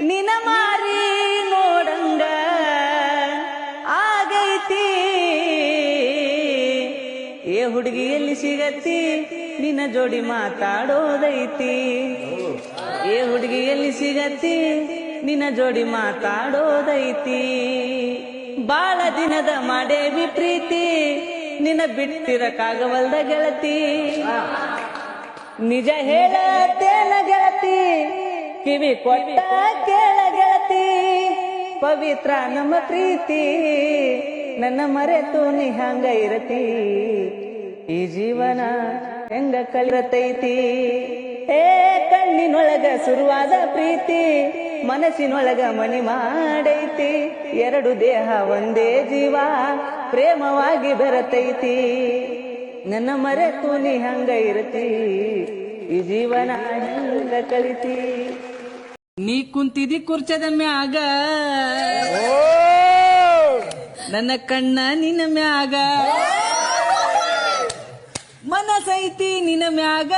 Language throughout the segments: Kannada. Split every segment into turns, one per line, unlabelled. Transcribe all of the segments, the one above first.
ನಿನ ಮಾರಿ ನೋಡಂಗ ಆಗೈತಿ. ಏ ಹುಡುಗಿ, ಎಲ್ಲಿ ಸಿಗತ್ತಿ? ನಿನ್ನ ಜೋಡಿ ಮಾತಾಡೋದೈತಿ. ಏ ಹುಡುಗಿ, ಎಲ್ಲಿ ಸಿಗತ್ತಿ? ನಿನ್ನ ಜೋಡಿ ಮಾತಾಡೋದೈತಿ. ಬಾಳ ದಿನದ ಮಾಡೇವಿ ಪ್ರೀತಿ. ನಿನ್ನ ಬಿಟ್ಟಿರಕ್ಕಾಗವಲ್ದ ಗೆಳತಿ. ನಿಜ ಹೇಳತ್ತೇನ ಗೆಳತಿ? ಕಿವಿ ಕೊಟ್ಟ ಕೇಳ ಗೆಳತಿ ಪವಿತ್ರ ನಮ್ಮ ಪ್ರೀತಿ, ನನ್ನ ಮರೆತು ನಿಹಂಗ ಇರತಿ. ಈ ಜೀವನ ಹೆಂಗ ಕಲಿರತೈತಿ? ಏ ಕಣ್ಣಿನೊಳಗ ಶುರುವಾದ ಪ್ರೀತಿ, ಮನಸ್ಸಿನೊಳಗ ಮಣಿ ಮಾಡೈತಿ. ಎರಡು ದೇಹ ಒಂದೇ ಜೀವ, ಪ್ರೇಮವಾಗಿ ಬೆರತೈತಿ. ನನ್ನ ಮರೆತು ನಿಹಂಗ ಇರತಿ. ಈ ಜೀವನ ಹೆಂಗ ಕಳಿತಿ ನೀ ಕುಂತಿದಿ ಕುರ್ಚದ ಮ್ಯಾಗ. ನನ್ನ ಕಣ್ಣ ನಿನ್ನ ಮ್ಯಾಗ. ಮನಸೈತಿ ನಿನ್ನ ಮ್ಯಾಗ.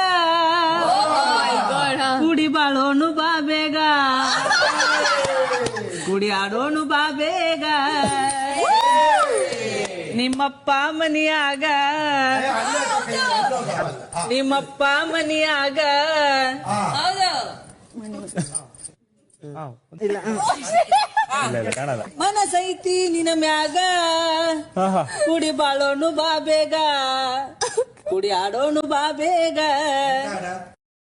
ಕುಡಿ ಬಾಳೋನು ಬಾ ಬೇಗ. ಕುಡಿ ಆಡೋನು ಬಾ ಬೇಗ. ನಿಮ್ಮಪ್ಪ ಮನಿಯಾಗ. ನಿಮ್ಮಪ್ಪ ಮನಿಯಾಗ. ಮನಸೈತಿ ನಿನ್ನ ಮ್ಯಾಗ. ಕುಡಿ ಬಾಳೋನು ಬಾ ಬೇಗ. ಕುಡಿ ಆಡೋನು ಬಾ ಬೇಗ.